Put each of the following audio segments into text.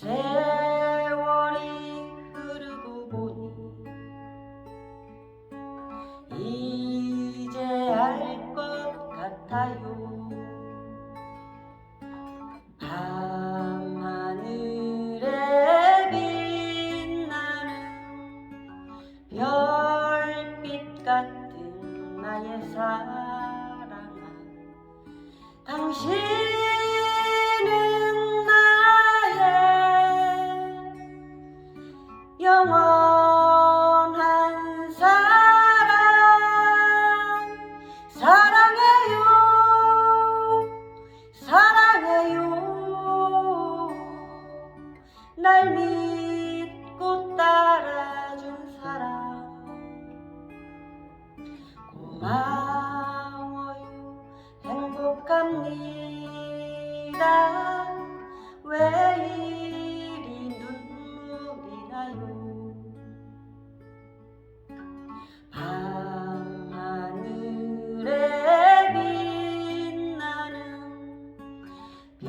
세월이 흐르고 보니 이제 알 것 같아요. 밤하늘에 빛나는 별빛 같은 나의 사랑아 당신 영원한 사랑. 사랑해요. 사랑해요. 날 믿고 따라준 사람 고마워요. 행복합니다. 왜 이리 눈물이 나요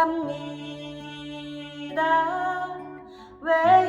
사랑합니다. 왜